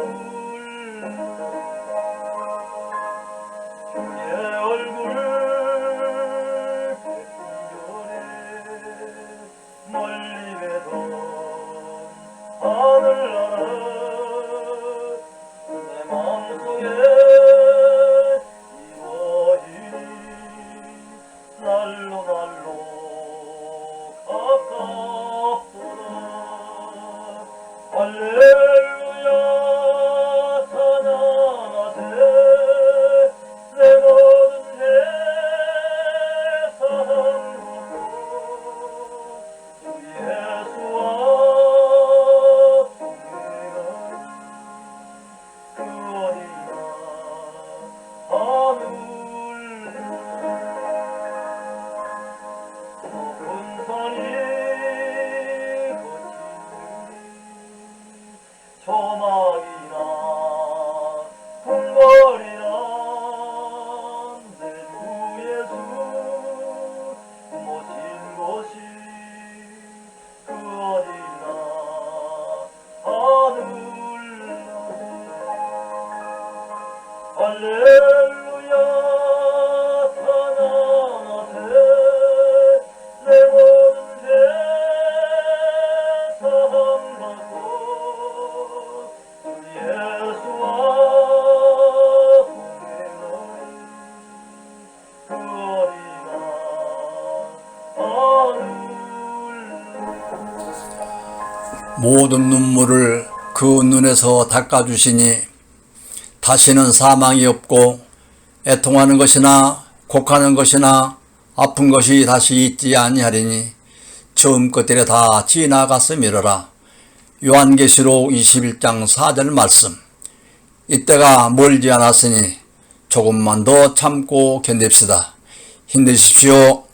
Oh, 소망이나 궁궐이나 내 주 예수 모신 곳이 그 어디나 하늘 할렐루야. 모든 눈물을 그 눈에서 닦아주시니 다시는 사망이 없고 애통하는 것이나 곡하는 것이나 아픈 것이 다시 있지 아니하리니 처음 것들이 다 지나갔음이로라. 요한계시록 21장 4절 말씀 이때가 멀지 않았으니 조금만 더 참고 견딥시다. 힘내십시오.